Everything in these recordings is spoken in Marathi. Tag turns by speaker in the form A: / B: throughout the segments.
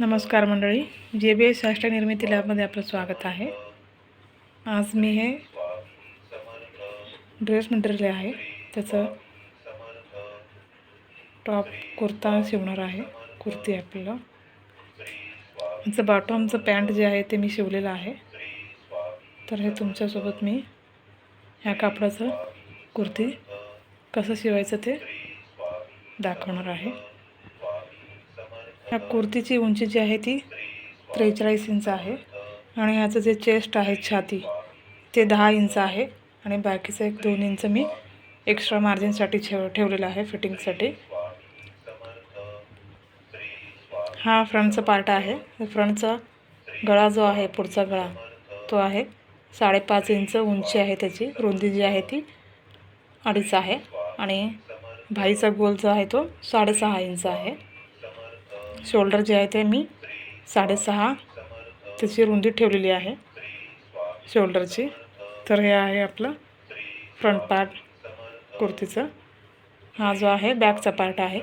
A: नमस्कार मंडळी. जे बी एस शास्त्र निर्मिती लॅबमध्ये आपलं स्वागत आहे. आज मी हे ड्रेस मटेरियल आहे. त्याचं टॉप कुर्ता शिवणार आहे. कुर्ती आपल्याला. याचं बॉटमचं पॅन्ट जे आहे ते मी शिवलेलं आहे. तर हे तुमच्यासोबत मी ह्या कापडाचं कुर्ती कसं शिवायचं ते दाखवणार आहे. ह्या कुर्तीची उंची जी आहे ती त्रेचाळीस इंच आहे. आणि ह्याचं जे चेस्ट आहे छाती ते दहा इंच आहे. आणि बाकीचं एक दोन इंच मी एक्स्ट्रा मार्जिनसाठी ठेव ठेवलेलं आहे फिटिंगसाठी. हा फ्रंटचा पार्ट आहे. फ्रंटचा गळा जो आहे पुढचा गळा तो आहे. साडेपाच इंच उंची आहे त्याची. रुंदी जी आहे ती अडीच आहे. आणि भाईचा गोल जो आहे तो साडेसहा इंच आहे. शोल्डर जे आहे ते मी साडेसहा त्याची रुंदी ठेवलेली आहे शोल्डरची. तर हे आहे आपलं फ्रंट पार्ट कुर्तीचं. हा जो आहे बॅकचा पार्ट आहे.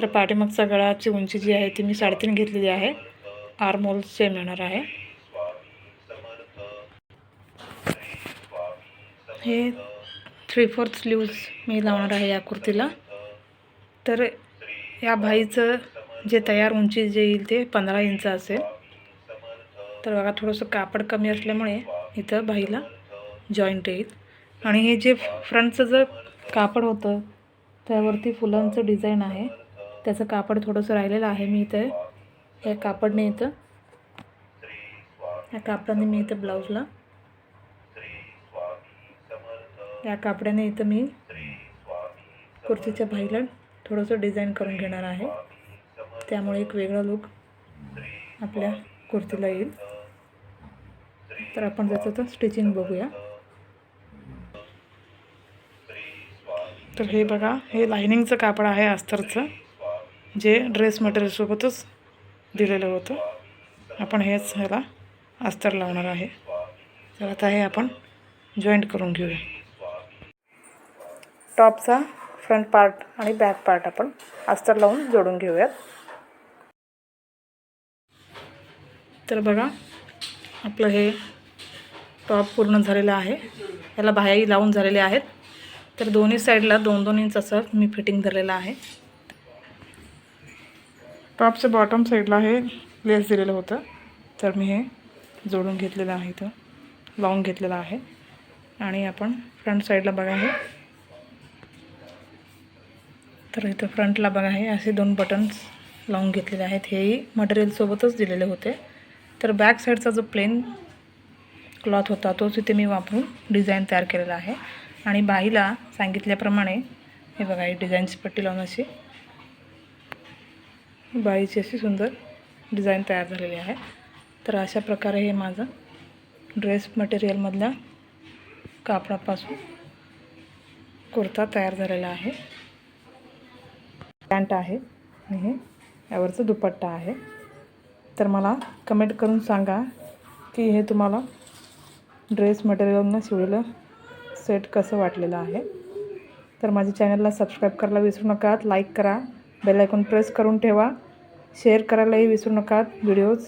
A: तर पाठीमागचा गळाची उंची जी आहे ती मी साडेतीन घेतलेली आहे. आर्मोल सेम येणार आहे. हे थ्री फोर्थ स्लीव्ज मी लावणार आहे या कुर्तीला. तर या भाईचं जे तयार उंची जे येईल ते पंधरा इंच असेल. तर बघा थोडंसं कापड कमी असल्यामुळे इथं बाईला जॉईंट येईल. आणि हे जे फ्रंटचं जर कापड होतं त्यावरती फुलांचं डिझाईन आहे. त्याचं कापड थोडंसं राहिलेलं आहे. मी इथं या कापडने इथं या कापडाने मी इथं ब्लाऊजला या कापडाने इथं मी कुर्तीच्या भाईला थोडंसं डिझाईन करून घेणार आहे. त्यामुळे एक वेगळा लुक आपल्या कुर्तीला येईल. तर आपण त्याचं तर स्टिचिंग बघूया. तर हे बघा हे लायनिंगचं कापड आहे अस्तरचं जे ड्रेस मटेरियलसोबतच दिलेलं होतं. आपण हेच ह्याला अस्तर लावणार आहे. तर आता हे आपण जॉईंट करून घेऊया. टॉपचा फ्रंट पार्ट आणि बॅक पार्ट आपण अस्तर लावून जोडून घेऊयात. तर बघा आपलं हे टॉप पूर्ण झालेलं आहे. याला बाह्याही लावून झालेले आहेत. तर दोन्ही साईडला दोन दोन इंच असं मी फिटिंग धरलेलं आहे. टॉपच्या बॉटम साईडला हे लेस दिलेलं होतं. तर मी हे जोडून घेतलेलं आहे इथं. लावून घेतलेलं आहे. आणि आपण फ्रंट साईडला बघा हे. तर इथं फ्रंटला बघा हे असे दोन बटन्स लावून घेतलेले आहेत. हेही मटेरियलसोबतच दिलेले होते. तर बॅक साईडचा जो प्लेन क्लॉथ होता तोच इथे मी वापरून डिझाईन तयार केलेला आहे. आणि बाईला सांगितल्याप्रमाणे हे बघा ही डिझाईनची पट्टी लावून अशी बाईची अशी सुंदर डिझाईन तयार झालेली आहे. तर अशा प्रकारे हे माझं ड्रेस मटेरियलमधल्या कापडापासून कुर्ता तयार झालेला आहे. पॅन्ट आहे आणि हे यावरचं दुपट्टा आहे. तर मला कमेंट करून सांगा की हे तुम्हाला ड्रेस मटेरियलनं शिवलेलं सेट कसं वाटलेलं आहे. तर माझ्या चॅनलला सबस्क्राईब करायला विसरू नका लाईक करा बेल आयकॉन प्रेस करून ठेवा शेअर करायलाही विसरू नका व्हिडिओज